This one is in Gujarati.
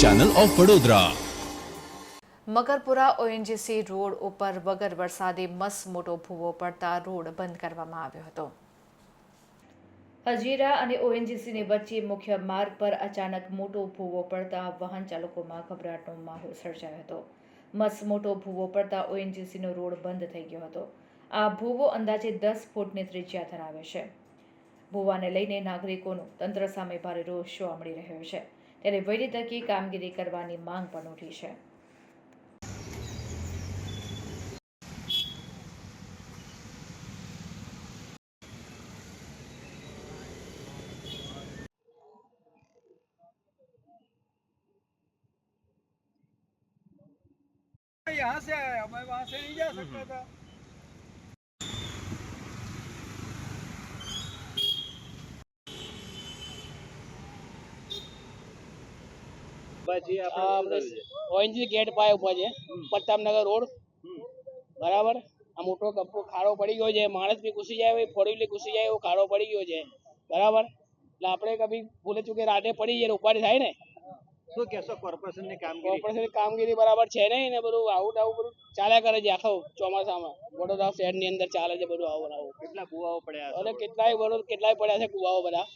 Channel of Vadodara Makarpura ONGC road ઉપર વગર વરસાદે મસ મોટો ભૂવો પડતા રોડ બંધ કરવામાં આવ્યો હતો. હજીરા અને ઓએનજીસીની વચ્ચે મુખ્ય માર્ગ પર અચાનક મોટો ભૂવો પડતા વાહન ચાલકોમાં ગભરાટનો માહોલ સર્જાયો હતો. મસ મોટો ભૂવો પડતા ઓએનજીસીનો રોડ બંધ થઈ ગયો હતો. આ ભૂવો અંદાજે દસ ફૂટની ત્રિજ્યા ધરાવે છે. ભૂવાને લઈને નાગરિકોનો તંત્ર સામે ભારે રોષ જોવા મળી રહ્યો છે ત્યારે વહેલી તકે કામગીરી કરવાની માંગ પણ ઉઠી છે यहाँ से आया मैं वहाँ से नहीं जा सकता था ઓએનજી ગેટ પાસે ઊભા છે. પ્રતાપનગર રોડ. બરાબર? આ મોટો કપ્પો ખાડો પડી ગયો છે. માણસ બી ઘૂસી જાય ફોર વ્હીલર ઘૂસી જાય એવો ખાડો પડી ગયો છે. બરાબર? એટલે આપણે કભી ભૂલે ચૂકે રાતે પડી જાય ઉપાડી થાય ને. શું કહેશો કોર્પોરેશનની કામગીરી? કોર્પોરેશનની કામગીરી બરાબર છે નહીં ને બધું આવું આવું બધું ચાલ્યા કરે છે આખો ચોમાસામાં. વડોદરા શહેરની અંદર ચાલે છે બધું આવું આવું. કેટલા કુવાઓ પડ્યા અને કેટલાય વડોદ કેટલાય પડ્યા છે કુવાઓ બધા.